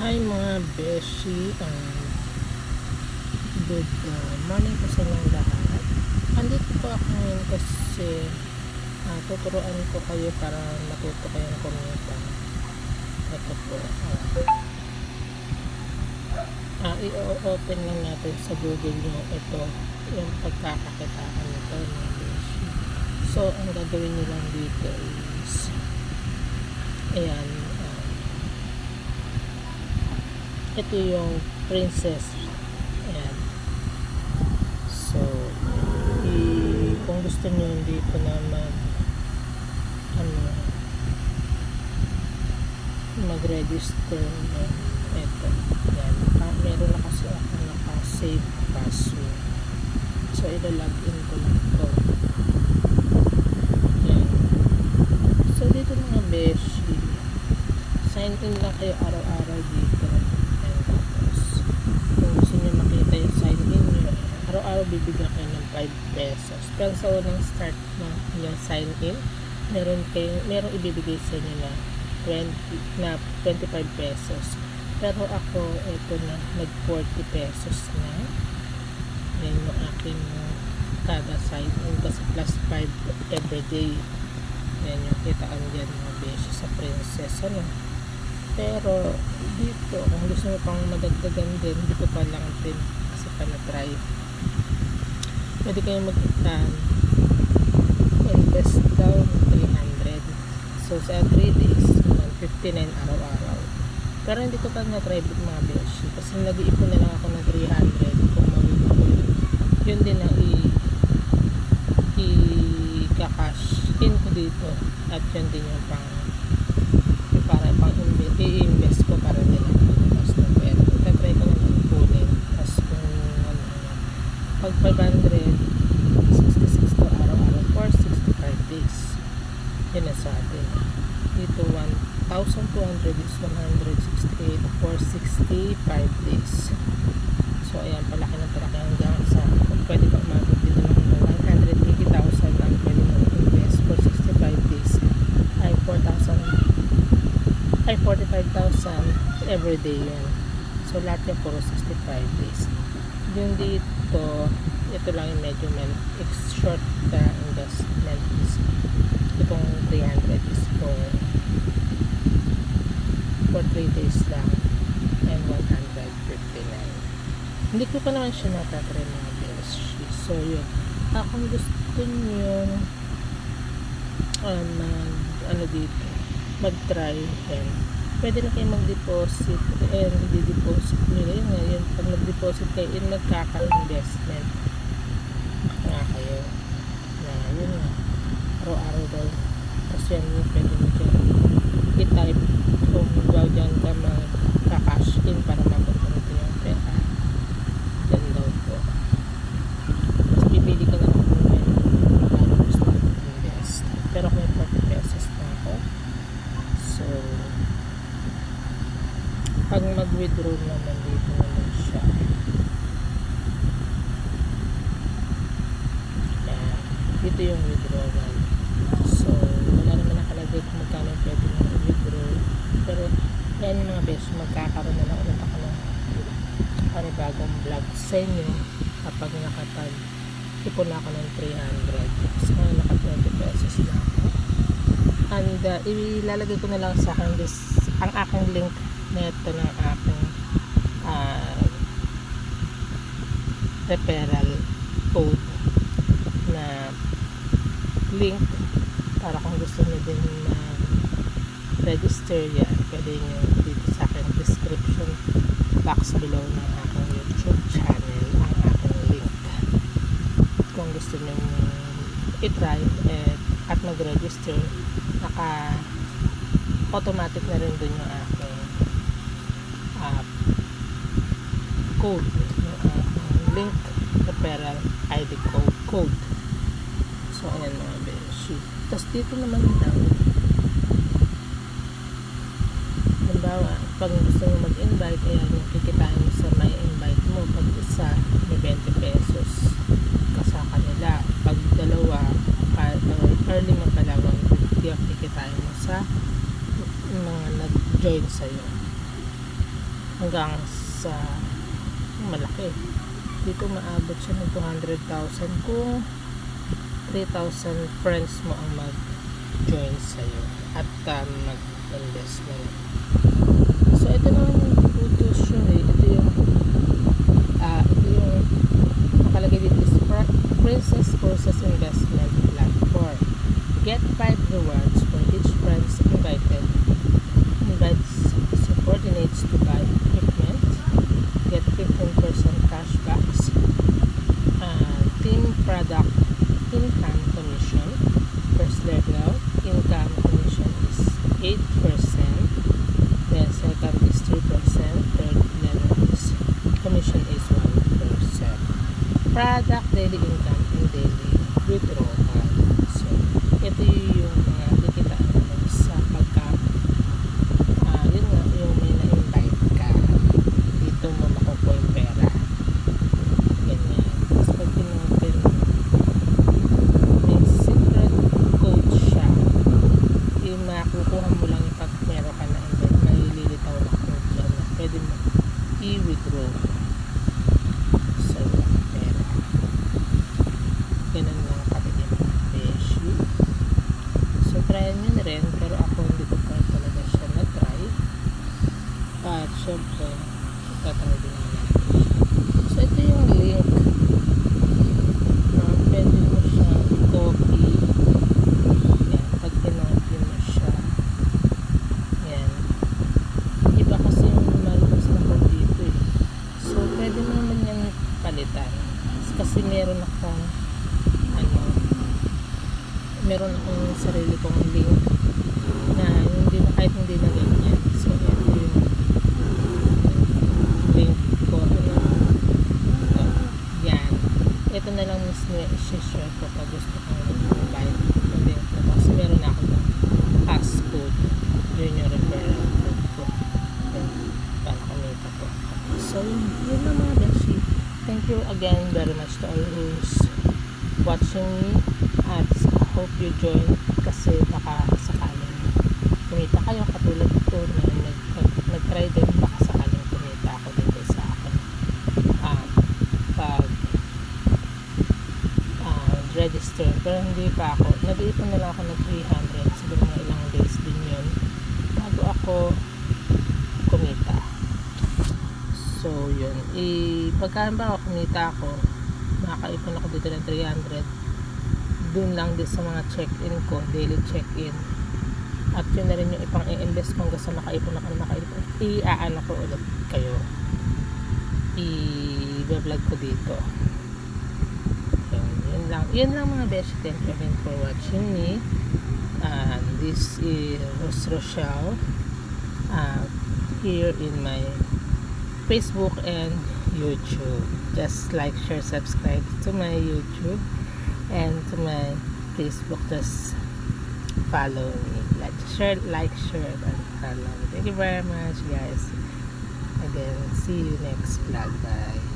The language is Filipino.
Hi mga beshi, um, good uh, morning po sa inyong lahat. Andito po ako ngayon kasi uh, tuturuan ko kayo para matuto kayong kumita. Ito po. Uh, uh, i-open lang natin sa Google nyo ito yung pagkakakitaan nito mga beshi. So, ang gagawin nyo lang dito is ayan, ito yung princess. Ayan. So i, kung gusto nyo hindi ko na mag ano mag register yan ito yan ah, meron na kasi ako naka save password. So ila-log in ko lang to yan so dito mga beshi sign in lang kayo araw-araw dito and tapos kung gusto nyo makita yung sign in nyo araw-araw bibigyan kayo ng 5 pesos. Pero sa unang start na yung sign in meron kayo meron ibibigay sa inyo na 20 na 25 pesos. Pero ako ito na nag 40 pesos na. Yan yung aking kada sign in kasi plus 5 everyday yan yung kitaan dyan mga beses sa princess ano pero dito kung gusto mo pang madagdagan din dito pa lang din kasi pa na try pwede kayo mag um, invest down 300 so sa 3 days 159 araw-araw. Pero hindi ko pa na-try mga beshi kasi nag-iipon na lang ako ng 300 kung yun yun din ang i i-cash in ko dito. At yun din yung pang para pang i-invest ko para din 566 to araw-araw for 65 days. Yun ang sabi dito 1,200 is 168 for 65 days. So ayan palaki ng palaki hanggang sa kung pwede ba umabot dito ng 180,000 ang pwede mo invest for 65 days. Ay 4,000 ay 45,000 every day yun. So lahat yan puro 65 days. Yun dito ito lang yung medyo men short the investment. Is itong 300 is for for 3 days lang and 159 hindi ko pa naman siya natatry mga so yun. Ah, kung gusto nyo um, mag, ano dito mag-try and pwede na kayo mag-deposit and di-deposit nyo yun. Ngayon pag nag-deposit kayo in magkaka-investment nga kayo. Na yun nga. Araw-araw daw. Kasi yan yung pwede mo dyan i-type kung daw dyan ka magka-cash in para mapunta nito yung pera yan daw po mas pipili ka na lang kung may magkano gusto mo invest pero kung may 40 pesos na ako so pag mag-withdraw naman dito naman siya. Ayan. dito yung withdrawal. So wala naman nakalagay kung magkano pwede mo i-withdraw. Pero yan yung mga beses magkakaroon na lang ulit ako ng panibagong vlog sa inyo kapag nakapag ipon na ako ng 300 so naka 20 pesos na ako. And uh, ilalagay ko na lang sa akin this, ang aking link neto ng aking uh, referral code na link para kung gusto niyo din na register yan pwede nyo dito sa aking description box below ng aking youtube channel ang aking link. Kung gusto nyo i-try eh, at mag-register naka automatic na rin dun yung aking uh, code aking link referral ID code code. So ayan mga beshi. Tapos dito naman daw halimbawa pag gusto mo mag-invite ayan yung kikitain mo sa may invite mo pag isa may 20 pesos ka sa kanila pag dalawa kahit early mo pa lang 150 ang kikitain mo sa mga nag-join sa'yo hanggang sa malaki. Dito maabot siya ng 200,000 kung 3,000 friends mo ang mag-join sa'yo at um, mag-invest mo. So, ito naman yung photos siya eh. Ito yung ah, ito yung nakalagay dito is Pri- Princess Courses Investment Platform. Get 5 rewards product income commission. First level income commission is 8%. Then second is 3%. Third level is commission is 1%. Product daily income and daily withdrawal. So, ito yung mga kikitaan mo sa pagka ah, yun nga, yung may na-invite ka dito mo makukuha yung pera. Ganyan. Tapos pag pinopen mo, may secret code siya. Yung makukuha mo lang yung pag meron ka na invite, malilitaw na code yan na pwede mo i-withdraw sa iyong pera. Ganun lang kapatid yung mga beshi. So, try nyo rin. Pero ako hindi ko pa talaga siya na-try. At syempre, itatry din naman natin siya. So, ito yung link. Uh, pwede mo siya copy. Yan. Pag pinopy mo siya. Yan. Iba kasi yung lumalabas na code dito eh. So, pwede mo naman yan palitan. Kasi meron akong ano, meron akong sarili kong link na hindi na kahit hindi na ganyan. So, ito yung link ko. Ano, ito. Yan. Ito na lang mismo yung isi-share ko pag gusto kong invite yung link na to. Kasi meron ako ng passcode. Yun yung referral code ko. Yun, para kumita ko. So, yun, yun lang mga beshi. Thank you again very much to all who's watching me. At hope you join kasi baka sakaling kumita kayo. Katulad ko na nag, nag, nag-try din baka sakaling kumita ako dito sa akin. Um, pag uh, register. Pero hindi pa ako. Nag-iipon na lang ako ng 300 siguro mga ilang days din yun. Bago ako kumita so yun. I pagka ba kumita ako makakaipon ako dito ng 300 dun lang din sa mga check-in ko daily check-in. At yun na rin yung ipang i-invest hanggang sa makaipon ako na makaipon. I-aano ko ulit kayo. I-vlog ko dito. Yun, yun lang. Yun lang mga beshi thank you again for watching me. And this is Rochelle. Uh, here in my Facebook and YouTube. Just like, share, subscribe to my YouTube and to my Facebook. Just follow me. Like, share, like, share, and follow. Thank you very much, guys. Again, see you next vlog. Bye.